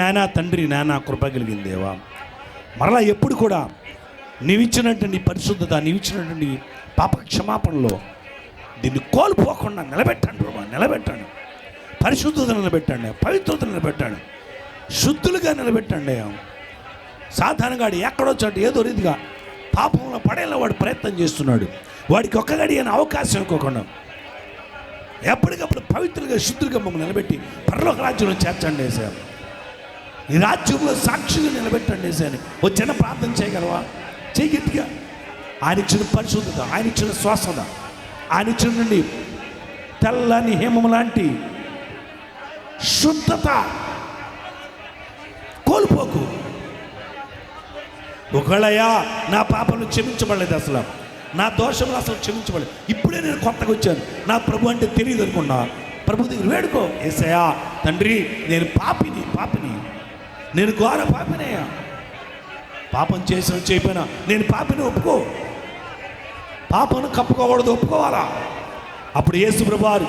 నానా తండ్రి నానా కృప కలిగిన దేవా. మరలా ఎప్పుడు కూడా నీవిచ్చినటువంటి పరిశుద్ధత నీవిచ్చినటువంటి పాప క్షమాపణలో దీన్ని కోల్పోకుండా నిలబెట్టండి ప్రభా నిలబెట్టండి. పరిశుద్ధత నిలబెట్టండి పవిత్రత నిలబెట్టండి శుద్ధులుగా నిలబెట్టండి సాధారణంగా వాడు ఎక్కడో చోట ఏదో రీతిగా పాపంలో పడేలా వాడు ప్రయత్నం చేస్తున్నాడు. వాడికి ఒక్క గడి అవకాశం ఇవ్వకుండా ఎప్పటికప్పుడు పవిత్రులుగా శుద్ధులుగా మమ్మల్ని నిలబెట్టి పరలోక రాజ్యంలో చేర్చండి సార్ ఈ రాజ్యంలో సాక్షిగా నిలబెట్టండి వేసాను ఓ చిన్న ప్రార్థన చేయగలవా? చేయి గట్టిగా. ఆయన ఇచ్చిన పరిశుద్ధత ఆయన ఇచ్చిన స్వస్థత ఆయన ఇచ్చిన నుండి తెల్లని హేమం లాంటి శుద్ధత కోల్పోకు. ఒకళ్ళయా నా పాపలు క్షమించబడలేదు అసలు. నా దోషములు అసలు క్షమించబడలేదు. ఇప్పుడే నేను కొత్తగా వచ్చాను. నా ప్రభు అంటే తెలియదు అనుకున్నా. ప్రభు దగ్గర వేడుకో. ఏసయా తండ్రి నేను పాపిని పాపిని. నేను ఘోర పాపినయ్యా పాపం చేసిన చేయపోయినా. నేను పాపిని ఒప్పుకో. పాపను కప్పుకోకూడదు ఒప్పుకోవాలా? అప్పుడు యేసు ప్రభువారు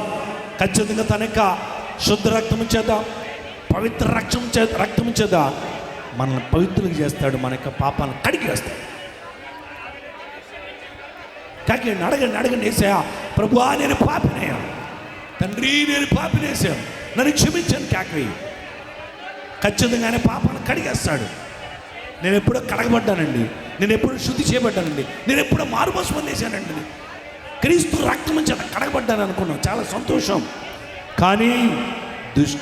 ఖచ్చితంగా తన యొక్క శుద్ధ రక్తము చేత పవిత్ర రక్తం చేత రక్తం చేత మనల్ని పవిత్రులకు చేస్తాడు మన యొక్క పాపాలను కడిగి వేస్తాడు. కాకి అడగండి అడగండి వేసాయా ప్రభువా నేను పాపినేయా తండ్రి నేను పాపినేసాను నన్ను క్షమించాను కాకి. ఖచ్చితంగానే పాపాలను కడిగేస్తాడు. నేను ఎప్పుడో కడగబడ్డానండి. నేను ఎప్పుడో శుద్ధి చేయబడ్డానండి. నేను ఎప్పుడో మారుమోసం పొందేశానండి. క్రీస్తు రక్తం చేత కడగబడ్డాను అనుకున్నాను. చాలా సంతోషం. కానీ దుష్